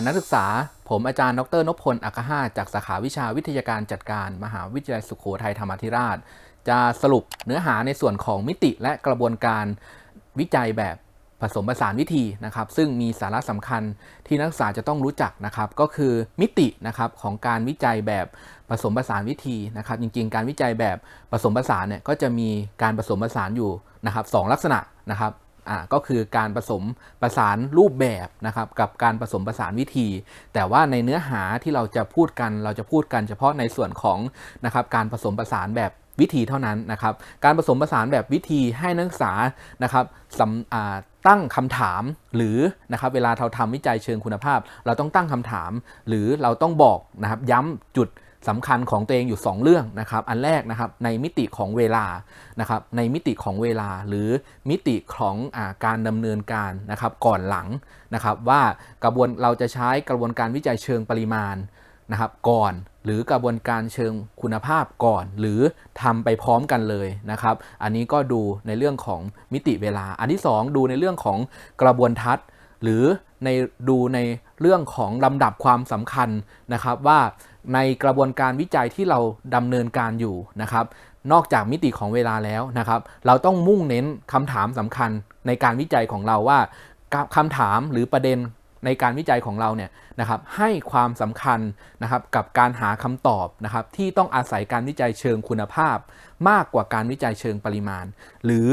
านักศึกษา ผมอาจารย์ ดรนพพล อัคคหาจากสาขาวิชาวิทยาการจัดการ มหาวิทยาลัยสุโขทัยธรรมาธิราช จะสรุปเนื้อหาในส่วนของมิติและกระบวนการวิจัยแบบผสมผสานวิธีนะครับ ซึ่งมีสาระสำคัญที่นักศึกษาจะต้องรู้จักนะครับ ก็คือมิตินะครับของการวิจัยแบบผสมผสานวิธีนะครับ จริง ๆ การวิจัยแบบผสมผสานเนี่ยก็จะมีการผสมผสานอยู่นะครับสองลักษณะนะครับ อ่าก็คือการผสมประสานรูปแบบนะครับกับการผสมประสานวิธี แต่ว่าในเนื้อหาที่เราจะพูดกัน เราจะพูดกันเฉพาะในส่วนของนะครับการผสมประสานแบบวิธีเท่านั้นนะครับ การผสมผสานแบบวิธีให้นักศึกษานะครับสำตั้งคำถามหรือนะครับเวลาเราทำวิจัยเชิงคุณภาพ เราต้องตั้งคำถาม หรือเราต้องบอกนะครับย้ำจุด สำคัญของตัวเองอยู่ 2 เรื่องนะครับอันแรกนะครับในมิติของเวลานะครับในมิติของเวลาหรือมิติของอาการดำเนินการนะครับก่อนหลังนะครับว่ากระบวนเราจะใช้กระบวนการวิจัยเชิงปริมาณนะครับก่อนหรือกระบวนการเชิงคุณภาพก่อน หรือทำไปพร้อมกันเลยนะครับ อันนี้ก็ดูในเรื่องของมิติเวลา อันที่ 2 ดูในเรื่องของกระบวนทัศน์ หรือในดูในเรื่องของลำดับความสำคัญนะครับว่าในกระบวนการวิจัยที่เราดำเนินการอยู่นะครับ นอกจากมิติของเวลาแล้วนะครับ เราต้องมุ่งเน้นคำถามสำคัญในการวิจัยของเราว่าคำถามหรือประเด็นในการวิจัยของเราเนี่ยนะครับให้ความสำคัญนะครับกับการหาคำตอบนะครับที่ต้องอาศัยการวิจัยเชิงคุณภาพ มากกว่าการวิจัยเชิงปริมาณ หรือ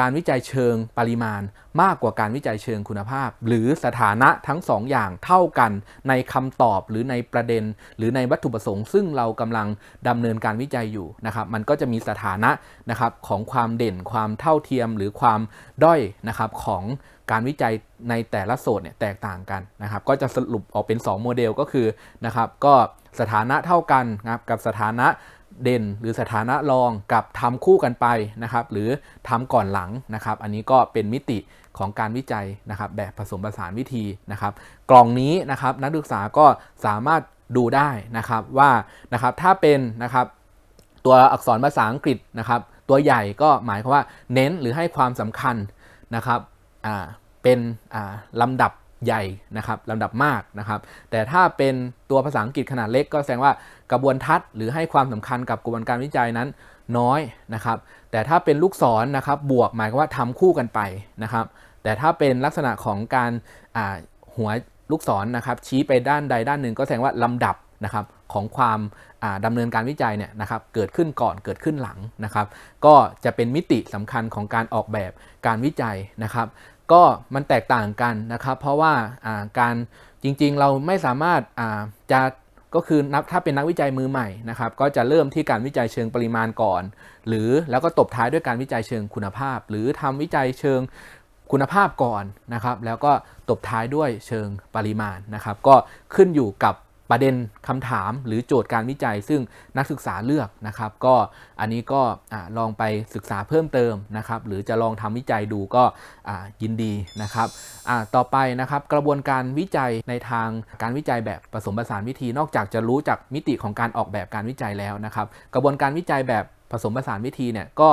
การวิจัยเชิงปริมาณ มากกว่าการวิจัยเชิงคุณภาพ หรือสถานะทั้งสองอย่างเท่ากันในคำตอบหรือในประเด็น หรือในวัตถุประสงค์ ซึ่งเรากำลังดำเนินการวิจัยอยู่นะครับ มันก็จะมีสถานะนะครับของความเด่นความเท่าเทียมหรือความด้อยนะครับของการวิจัยในแต่ละโซนเนี่ยแตกต่างกันนะครับ ก็จะสรุปออกเป็น 2 โมเดลก็คือนะครับก็สถานะเท่ากันนะครับกับสถานะ เด่นหรือสถานะรองกับทำคู่กันไปนะครับ หรือทำก่อนหลังนะครับ อันนี้ก็เป็นมิติของการวิจัยนะครับแบบผสมผสานวิธีนะครับ กล่องนี้นะครับนักศึกษาก็สามารถดูได้นะครับว่านะครับถ้าเป็นนะครับตัวอักษรภาษาอังกฤษนะครับ ตัวใหญ่ก็หมายความว่าเน้นหรือให้ความสำคัญนะครับเป็นอ่าลำดับ ใหญ่นะครับลำดับมากนะครับ แต่ถ้าเป็นตัวภาษาอังกฤษขนาดเล็กก็แสดงว่ากระบวนทัศน์หรือให้ความสำคัญกับกระบวนการวิจัยนั้นน้อยนะครับ แต่ถ้าเป็นลูกศรนนะครับบวกหมายความว่าทำคู่กันไปนะครับ แต่ถ้าเป็นลักษณะของการหัวลูกศรนนะครับ ชี้ไปด้านใดด้านหนึ่ง ก็แสดงว่าลำดับนะครับของความดำเนินการวิจัยเนี่ยนะครับเกิดขึ้นก่อนเกิดขึ้นหลังนะครับ ก็จะเป็นมิติสำคัญของการออกแบบการวิจัยนะครับ ก็มันแตกต่างกันนะครับ เพราะว่าการจริงๆ เราไม่สามารถจะก็คือนับถ้าเป็นนักวิจัยมือใหม่นะครับ ก็จะเริ่มที่การวิจัยเชิงปริมาณก่อน หรือแล้วก็ตบท้ายด้วยการวิจัยเชิงคุณภาพ หรือทำวิจัยเชิงคุณภาพก่อนนะครับ แล้วก็ตบท้ายด้วยเชิงปริมาณนะครับ ก็ขึ้นอยู่กับ ประเด็นคำถามหรือโจทย์การวิจัย ซึ่งนักศึกษาเลือกนะครับ ก็อันนี้ก็ลองไปศึกษาเพิ่มเติมนะครับ หรือจะลองทำวิจัยดูก็ยินดีนะครับต่อไปนะครับกระบวนการวิจัยในทางการวิจัยแบบผสมผสานวิธี นอกจากจะรู้จากมิติของการออกแบบการวิจัยแล้วนะครับ กระบวนการวิจัยแบบผสมผสานวิธีเนี่ยก็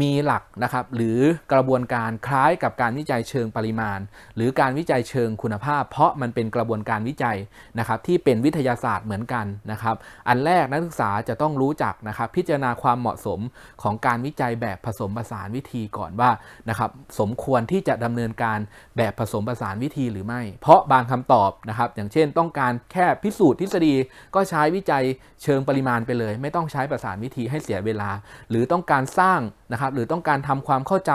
มีหลักนะครับหรือกระบวนการคล้ายกับการวิจัยเชิงปริมาณ หรือการวิจัยเชิงคุณภาพ เพราะมันเป็นกระบวนการวิจัยนะครับที่เป็นวิทยาศาสตร์เหมือนกันนะครับ อันแรกนักศึกษาจะต้องรู้จักนะครับพิจารณาความเหมาะสมของการวิจัยแบบผสมผสานวิธีก่อนว่านะครับสมควรที่จะดำเนินการแบบผสมผสานวิธีหรือไม่ เพราะบางคำตอบนะครับอย่างเช่นต้องการแค่พิสูจน์ทฤษฎีก็ใช้วิจัยเชิงปริมาณไปเลย ไม่ต้องใช้ประสานวิธีให้เสียเวลา หรือต้องการสร้างนะครับหรือต้องการทำความเข้าใจ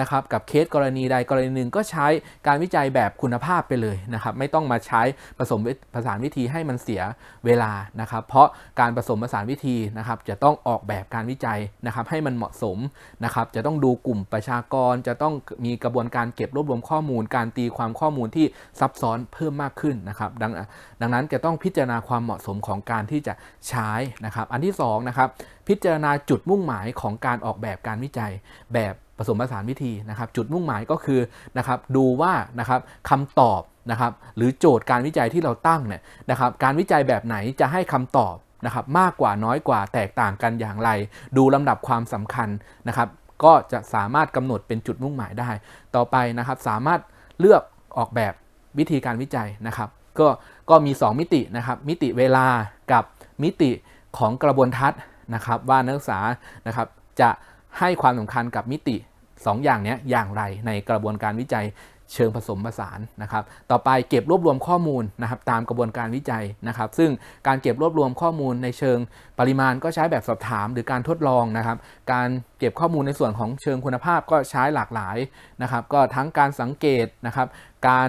นะครับกับเคสกรณีใดกรณีหนึ่งก็ใช้การวิจัยแบบคุณภาพไปเลยนะครับไม่ต้องมาใช้ผสมผสานวิธีให้มันเสียเวลานะครับเพราะการผสมผสานวิธีนะครับจะต้องออกแบบการวิจัยนะครับให้มันเหมาะสมนะครับจะต้องดูกลุ่มประชากร จะต้องมีกระบวนการเก็บรวบรวมข้อมูล การตีความข้อมูลที่ซับซ้อนเพิ่มมากขึ้นนะครับดังดังนั้นจะต้องพิจารณาความเหมาะสมของการที่จะใช้นะครับ อันที่2นะครับ พิจารณาจุดมุ่งหมายของการออกแบบการวิจัยแบบผสมผสานวิธีนะครับ จุดมุ่งหมายก็คือนะครับดูว่านะครับคำตอบนะครับหรือโจทย์การวิจัยที่เราตั้งเนี่ยนะครับการวิจัยแบบไหนจะให้คำตอบนะครับมากกว่าน้อยกว่าแตกต่างกันอย่างไร ดูลำดับความสำคัญนะครับ ก็จะสามารถกำหนดเป็นจุดมุ่งหมายได้ ต่อไปนะครับสามารถเลือกออกแบบวิธีการวิจัยนะครับ ก็ก็มี 2 มิตินะครับ มิติเวลากับมิติของกระบวนทัศน์ นะครับว่านักศึกษานะครับจะให้ความสำคัญกับมิติ 2 อย่างนี้อย่างไรในกระบวนการวิจัยเชิงผสมผสานนะครับ ต่อไปเก็บรวบรวมข้อมูลนะครับตามกระบวนการวิจัยนะครับ ซึ่งการเก็บรวบรวมข้อมูลในเชิงปริมาณก็ใช้แบบสอบถามหรือการทดลองนะครับ การเก็บข้อมูลในส่วนของเชิงคุณภาพก็ใช้หลากหลายนะครับ ก็ทั้งการสังเกตนะครับ การ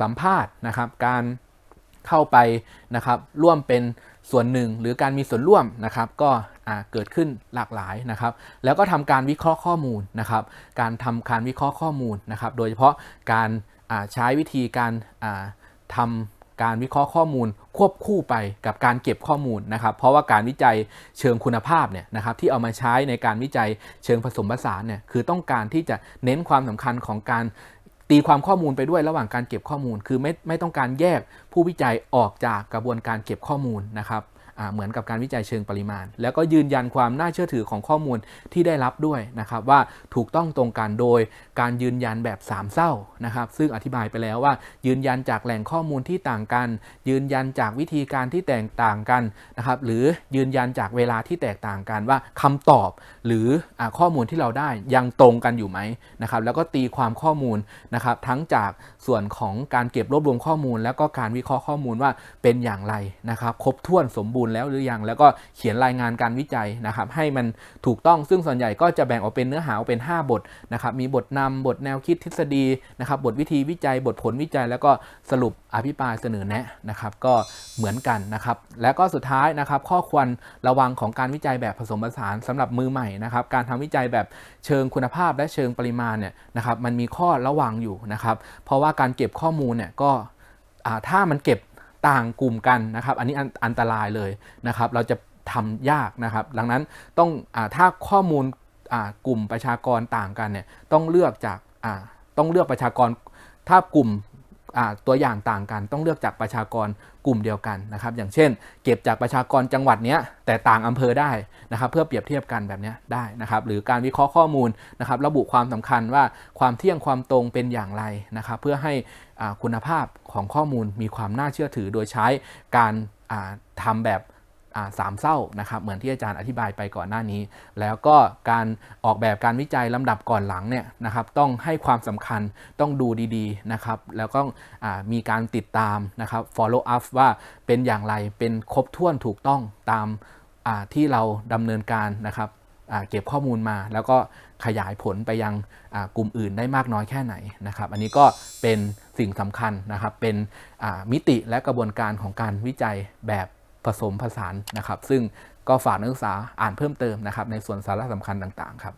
สัมภาษณ์นะครับ การ เข้าไปนะครับร่วมเป็นส่วนหนึ่งหรือการมีส่วนร่วมนะครับก็เกิดขึ้นหลากหลายนะครับ แล้วก็ทำการวิเคราะห์ข้อมูลนะครับ การทำการวิเคราะห์ข้อมูลนะครับ โดยเฉพาะการใช้วิธีการอ่าทำการวิเคราะห์ข้อมูลควบคู่ไปกับการเก็บข้อมูลนะครับ เพราะว่าการวิจัยเชิงคุณภาพเนี่ยนะครับที่เอามาใช้ในการวิจัยเชิงผสมผสานเนี่ยคือต้องการที่จะเน้นความสำคัญของการ ตีความข้อมูลไปด้วยระหว่างการเก็บข้อมูล คือไม่ไม่ต้องการแยกผู้วิจัยออกจากกระบวนการเก็บข้อมูลนะครับ เหมือนกับการวิจัยเชิงปริมาณ แล้วก็ยืนยันความน่าเชื่อถือของข้อมูลที่ได้รับด้วยนะครับว่าถูกต้องตรงกันโดยการยืนยันแบบสามเศร้านะครับซึ่งอธิบายไปแล้วว่า ยืนยันจากแหล่งข้อมูลที่ต่างกัน ยืนยันจากวิธีการที่แตกต่างกันนะครับหรือยืนยันจากเวลาที่แตกต่างกันว่าคำตอบ หรืออข้อมูลที่เราได้ยังตรงกันอยู่ไหมนะครับแล้วก็ตีความข้อมูลนะครับทั้งจากส่วนของการเก็บรวบรวมข้อมูล แล้วก็การวิเคราะห์ข้อมูลว่าเป็นอย่างไรนะครับครบถ้วนสมบูรณ์แล้วหรือยัง แล้วก็เขียนรายงานการวิจัยนะครับให้มันถูกต้องซึ่งส่วนใหญ่ก็จะแบ่งออกเป็นเนื้อหาออกเป็น 5 บทนะครับมีบทนำบทแนวคิดทฤษฎีนะครับบทวิธีวิจัย บทผลวิจัย แล้วก็สรุปอภิปรายเสนอแนะนะครับก็เหมือนกันนะครับแล้วก็สุดท้ายนะครับข้อควรระวังของการวิจัยแบบผสมผสานสำหรับมือใหม่นะครับการทำวิจัยแบบเชิงคุณภาพและเชิงปริมาณเนี่ยนะครับมันมีข้อระวังอยู่นะครับเพราะว่าการเก็บข้อมูลเนี่ยก็ถ้ามันเก็บ ต่างกลุ่มกันนะครับ อันนี้อันอันตรายเลยนะครับ เราจะทำยากนะครับ ดังนั้นต้องอถ้าข้อมูลกลุ่มประชากรต่างกันเนี่ยต้องเลือกจากต้องเลือกประชากรถ้ากลุ่ม ตัวอย่างต่างกัน ต้องเลือกจากประชากรกลุ่มเดียวกันนะครับ อย่างเช่น เก็บจากประชากรจังหวัดเนี้ยแต่ต่างอำเภอได้นะครับ เพื่อเปรียบเทียบกันแบบนี้ได้นะครับ หรือการวิเคราะห์ข้อมูลนะครับ ระบุความสำคัญว่าความเที่ยงความตรงเป็นอย่างไรนะครับ เพื่อให้คุณภาพของข้อมูลมีความน่าเชื่อถือโดยใช้การทำทำแบบ สามเศร้านะครับเหมือนที่อาจารย์อธิบายไปก่อนหน้านี้ แล้วก็การออกแบบการวิจัยลำดับก่อนหลังเนี่ยนะครับต้องให้ความสำคัญต้องดูดีๆนะครับแล้วก็มีการติดตามนะครับ follow up ว่าเป็นอย่างไรเป็นครบถ้วนถูกต้องตามที่เราดำเนินการนะครับเก็บข้อมูลมา แล้วก็ขยายผลไปยังกลุ่มอื่นได้มากน้อยแค่ไหนนะครับ อันนี้ก็เป็นสิ่งสำคัญนะครับเป็นมิติและกระบวนการของการวิจัยแบบ ผสมผสานนะครับ ซึ่งก็ฝากนักศึกษาอ่านเพิ่มเติมนะครับในส่วนสาระสำคัญต่างๆครับ